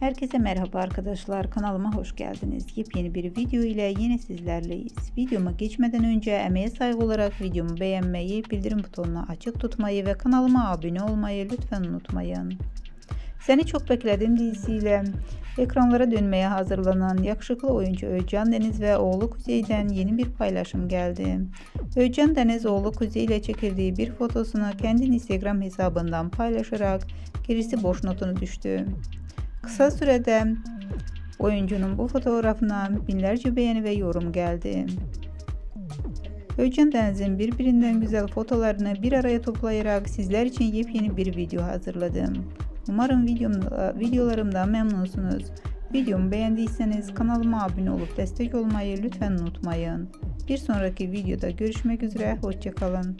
Herkese merhaba arkadaşlar kanalıma hoş geldiniz. Yepyeni bir video ile yine sizlerleyiz. Videoma geçmeden önce emeğe saygı olarak videomu beğenmeyi, bildirim butonunu açık tutmayı ve kanalıma abone olmayı lütfen unutmayın. Seni çok bekledim dizisiyle ekranlara dönmeye hazırlanan yakışıklı oyuncu Özcan Deniz ve oğlu Kuzey'den yeni bir paylaşım geldi. Özcan Deniz oğlu Kuzey ile çekildiği bir fotosunu kendi Instagram hesabından paylaşarak gerisi boş notunu düştü. Kısa sürede oyuncunun bu fotoğrafına binlerce beğeni ve yorum geldi. Özcan Deniz'in birbirinden güzel fotolarını bir araya toplayarak sizler için yepyeni bir video hazırladım. Umarım videomda, videolarımdan memnunsunuz. Videomu beğendiyseniz kanalıma abone olup destek olmayı lütfen unutmayın. Bir sonraki videoda görüşmek üzere, hoşçakalın.